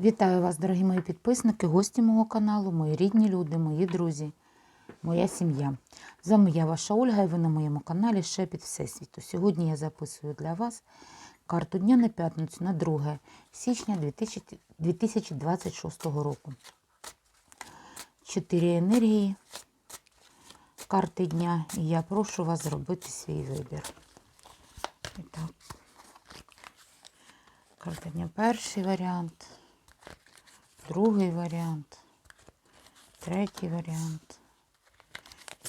Вітаю вас, дорогі мої підписники, гості мого каналу, мої рідні люди, мої друзі, моя сім'я. З вами я, ваша Ольга, і ви на моєму каналі Шепіт Всесвіту. Сьогодні я записую для вас карту дня на п'ятницю на 2 січня 2026 року. Чотири енергії карти дня, і я прошу вас зробити свій вибір. Карта дня перший варіант. Другий варіант, третій варіант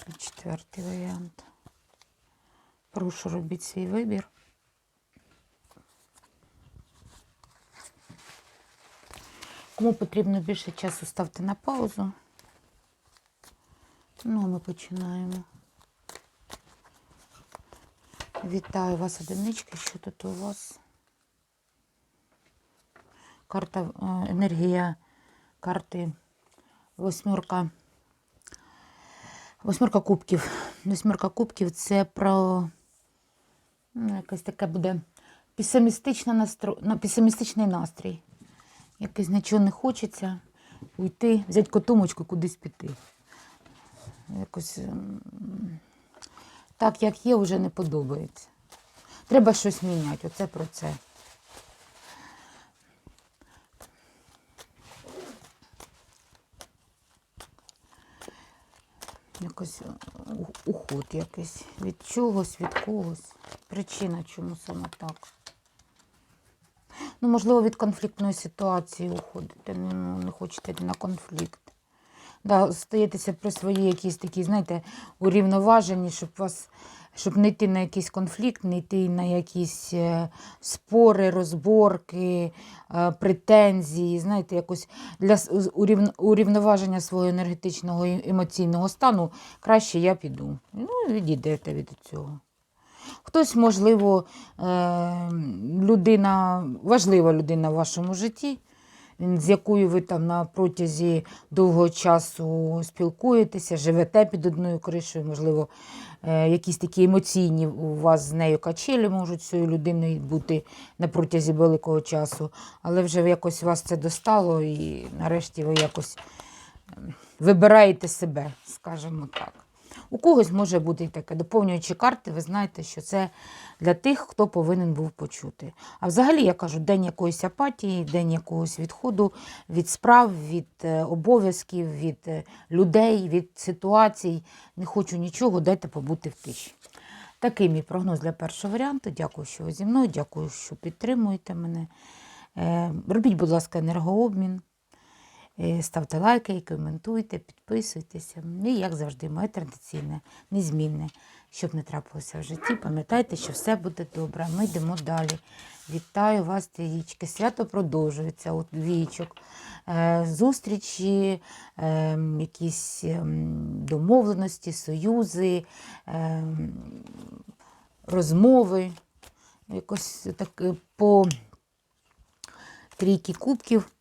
і четвертий варіант. Прошу робіть свій вибір. Кому потрібно більше часу, ставте на паузу. Ну, а ми починаємо. Вітаю вас, одинички. Що тут у вас? Карта е, енергія карти восьмерка. Восьмерка кубків. Восьмерка кубків це про ну, якесь таке буде песимістична настро... на- песимістичний настрій. Якось нічого не хочеться уйти, взяти котомочку кудись піти. Якось ем, так, як є, вже не подобається. Треба щось міняти. Оце про це. Якось е, уход якийсь від чогось, від когось. Причина, чому саме так. Ну, можливо, від конфліктної ситуації уходите, ну, не хочете на конфлікт. Да, стаєтеся при своїй якісь такі, знаєте, урівноважені, щоб вас, щоб не йти на якийсь конфлікт, не йти на якісь е, спори, розборки, е, претензії. Знаєте, якось для урівноваження свого енергетичного і емоційного стану краще я піду. Ну, відійдете від цього. Хтось, можливо, е, людина, важлива людина в вашому житті, з якою ви там на протязі довгого часу спілкуєтеся, живете під одною кришею, можливо, е, якісь такі емоційні у вас з нею качелі можуть цією людиною бути на протязі великого часу, але вже якось вас це достало і нарешті ви якось ем, вибираєте себе, скажімо так. У когось може бути таке. Доповнюючи карти, ви знаєте, що це для тих, хто повинен був почути. А взагалі, я кажу, день якоїсь апатії, день якогось відходу від справ, від е, обов'язків, від е, людей, від ситуацій. Не хочу нічого, дайте побути в тиші. Такий мій прогноз для першого варіанту. Дякую, що ви зі мною, дякую, що підтримуєте мене. Е, Робіть, будь ласка, енергообмін. Ставте лайки, коментуйте, підписуйтеся. І, як завжди, моє традиційне, незмінне, щоб не трапилося в житті. Пам'ятайте, що все буде добре. Ми йдемо далі. Вітаю вас, трієчки. Свято продовжується от вічок. Е, Зустрічі, е, якісь ем, домовленості, союзи, ем, розмови. Якось так е, по трійки кубків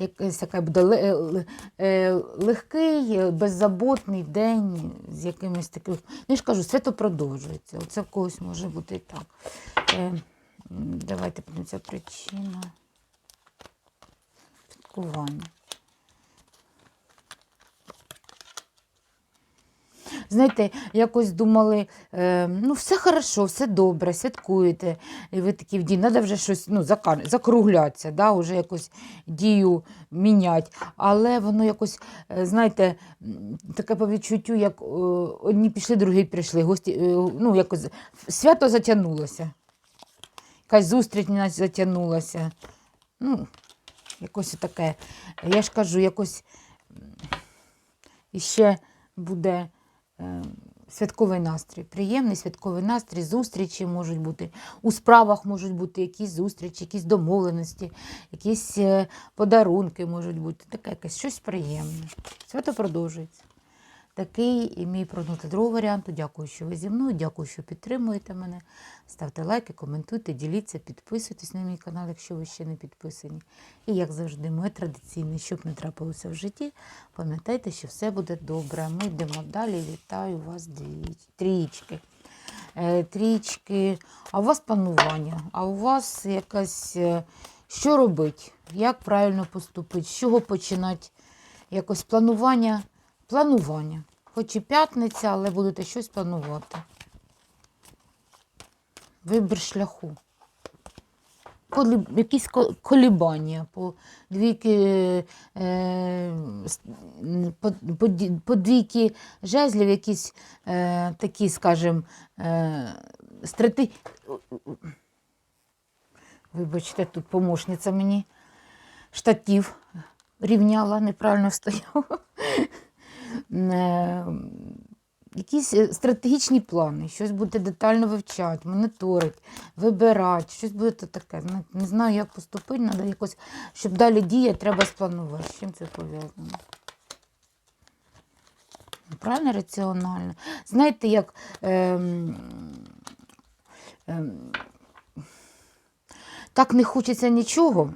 якийсь такий буде е, е, легкий, е, беззаботний день з якимось таким. Ну, я ж кажу, свято продовжується. Оце в когось може бути і так. Давайте подивимося причина. Святкування. Знаєте, якось думали, е, ну все хорошо, все добре, святкуєте. І ви такі в дій, треба вже щось ну, закруглятися, да, вже якось дію міняти. Але воно якось, е, знаєте, таке по відчуттю, як е, одні пішли, другі прийшли. Гості, е, ну, якось свято затягнулося. Якась зустріч нас затягнулася. Ну, якось таке. Я ж кажу, якось м, іще буде святковий настрій. Приємний святковий настрій, зустрічі можуть бути. У справах можуть бути якісь зустрічі, якісь домовленості, якісь е, подарунки можуть бути. Таке якесь щось приємне. Свято продовжується. Такий і мій прогноз другого варіанту. Дякую, що ви зі мною. Дякую, що підтримуєте мене. Ставте лайки, коментуйте, діліться, підписуйтесь на мій канал, якщо ви ще не підписані. І як завжди, моє традиційне, щоб не трапилося в житті, пам'ятайте, що все буде добре. Ми йдемо далі. Вітаю вас, дві- трієчки. Е, а у вас панування, а у вас якась е, Що робити? Як правильно поступити? З чого починати? Якось планування? Планування. Хоч і п'ятниця, але будете щось планувати. Вибір шляху. Колі... Якісь колібання по двійки, е... по, по, жезлів, якісь е... такі, скажімо, е... страти... Вибачте, тут помощниця мені штатів рівняла, неправильно стояв. Е, Якісь е, стратегічні плани, щось будете детально вивчати, моніторити, вибирати, щось будете таке. Не, не знаю, як поступити, треба якось, щоб далі діяти, треба спланувати. З чим це пов'язано? Правильно, раціонально. Знаєте, як ем, ем, так не хочеться нічого.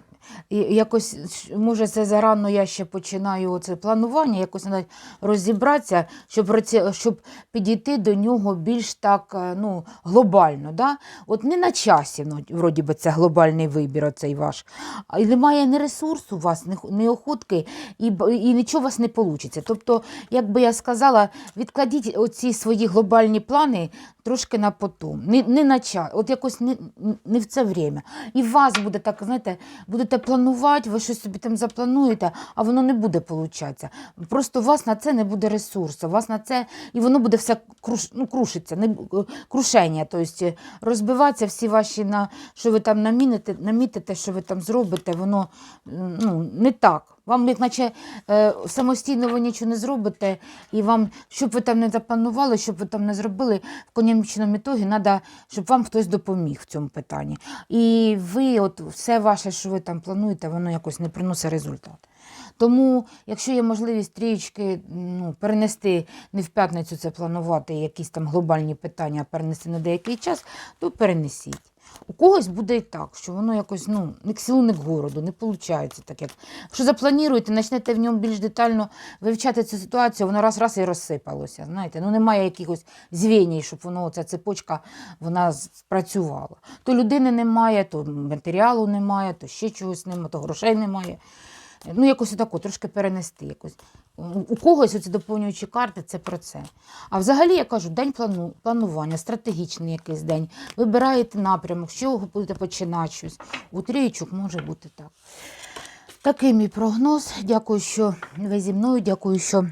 І якось, може, це зарано я ще починаю це планування, якось треба розібратися, щоб, щоб підійти до нього більш так е, ну, глобально. Да? От не на часі, ну, вроді би, це глобальний вибір, оцей ваш. Й немає ні ресурсу у вас, ні, охотки, і, і нічого у вас не вийде. Тобто, як би я сказала, відкладіть оці свої глобальні плани трошки на потом. Не, не на час, от якось не, не в це время. І вас буде так, знаєте, будете планувати, ви щось собі там заплануєте, а воно не буде получатися. Просто у вас на це не буде ресурсу, у вас на це, і воно буде все круш, ну, крушиться, не, е, крушення, тобто розбиватися всі ваші, на, що ви там наміните, намітите, що ви там зробите, воно ну, не так. Вам, як наче е, самостійно ви нічого не зробите, і вам, щоб ви там не запланували, щоб ви там не зробили, в конечному ітогі треба, щоб вам хтось допоміг в цьому питанні. І ви, от все ваше, що ви там плануєте, воно якось не приносить результат. Тому, якщо є можливість трішки ну, перенести не в п'ятницю це планувати якісь там глобальні питання, а перенести на деякий час, то перенесіть. У когось буде і так, що воно якось ну, не к селу, не к городу, не виходить так, як. Якщо заплануєте, почнете в ньому більш детально вивчати цю ситуацію, воно раз-раз і розсипалося. Знаєте, ну немає якихось звіній, щоб воно, ця цепочка вона спрацювала. То людини немає, то матеріалу немає, то ще чогось немає, то грошей немає. Ну, якось отако, трошки перенести. Якось. У когось оці доповнюючі карти це про це. А взагалі, я кажу, день плану, планування, стратегічний якийсь день. Вибираєте напрямок, з чого будете починати щось. У трієчок може бути так. Такий мій прогноз. Дякую, що ви зі мною. Дякую, що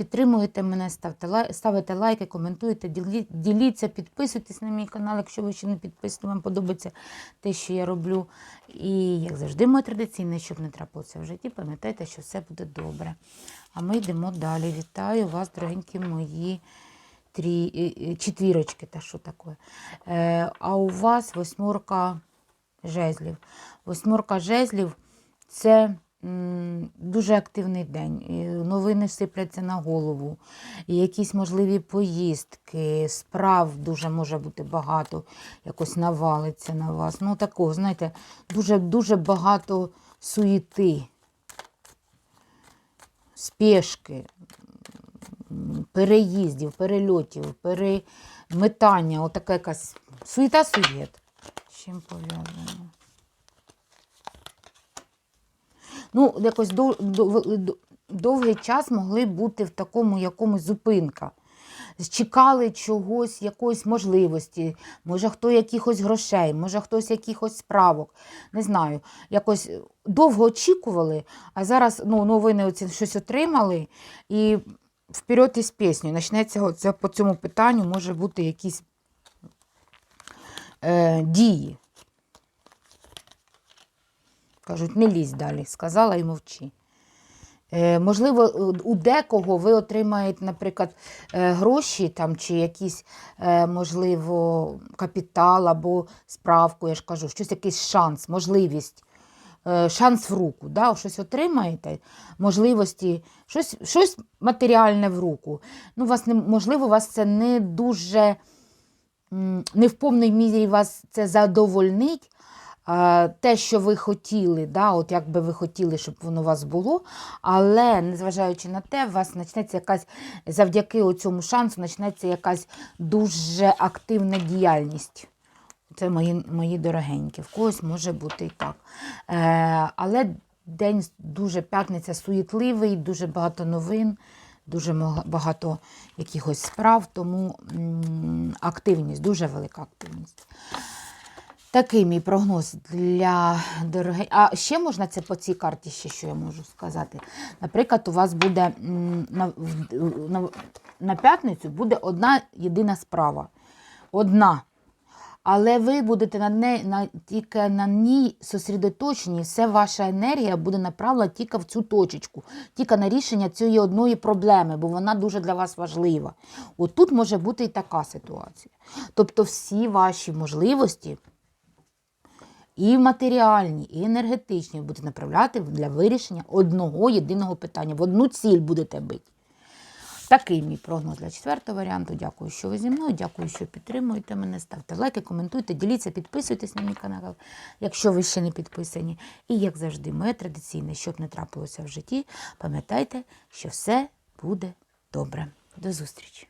підтримуєте мене, ставте лай, ставите лайки, коментуєте, ділі- діліться, підписуйтесь на мій канал, якщо ви ще не підписані, вам подобається те, що я роблю. І, як завжди, моє традиційне, щоб не трапилося в житті, пам'ятайте, що все буде добре. А ми йдемо далі. Вітаю вас, дорогенькі мої трі... е, е, четвірочки, та що таке. Е, а у вас восьмерка жезлів. Восьмерка жезлів це дуже активний день. Новини сипляться на голову, якісь можливі поїздки, справ дуже може бути багато, якось навалиться на вас. Ну, такого, знаєте, дуже, дуже багато суєти, спешки, переїздів, перельотів, переметання, отака якась суєта-суєт. Чим пов'язано? Ну, якось дов, дов- довгий час могли бути в такому якомусь зупинка. Чекали чогось, якоїсь можливості, може хто якихось грошей, може хтось якихось справок. Не знаю. Якось довго очікували, а зараз ну, новини оці щось отримали і вперед із пісню. Почнеться оце, по цьому питанню, може бути якісь е, дії. Кажуть, не лізь далі. Сказала і мовчи. Е, можливо, у декого ви отримаєте, наприклад, е, гроші там, чи якийсь, е, можливо, капітал або справку, я ж кажу, щось якийсь шанс, можливість, шанс в руку. Да? Щось отримаєте, можливості, щось, щось матеріальне в руку. Ну, вас не, можливо, вас це не дуже, не в повній мірі вас це задовольнить, те, що ви хотіли, да, от як би ви хотіли, щоб воно у вас було, але незважаючи на те, у вас почнеться якась, завдяки цьому шансу, почнеться якась дуже активна діяльність. Це мої, мої дорогенькі. В когось може бути і так. Е, але день дуже п'ятниця суєтливий, дуже багато новин, дуже багато якихось справ, тому м, активність, дуже велика активність. Такий мій прогноз для дороги. А ще можна це по цій карті, ще що я можу сказати. Наприклад, у вас буде на, на, на п'ятницю буде одна єдина справа. Одна. Але ви будете на неї на, тільки на ній сосредоточені, все ваша енергія буде направлена тільки в цю точечку, тільки на рішення цієї одної проблеми, бо вона дуже для вас важлива. От тут може бути і така ситуація. Тобто всі ваші можливості і матеріальні, і енергетичні будете направляти для вирішення одного єдиного питання. В одну ціль будете бити. Такий мій прогноз для четвертого варіанту. Дякую, що ви зі мною. Дякую, що підтримуєте мене. Ставте лайки, коментуйте, діліться, підписуйтесь на мій канал, якщо ви ще не підписані. І як завжди, моє традиційне, щоб не трапилося в житті, пам'ятайте, що все буде добре. До зустрічі!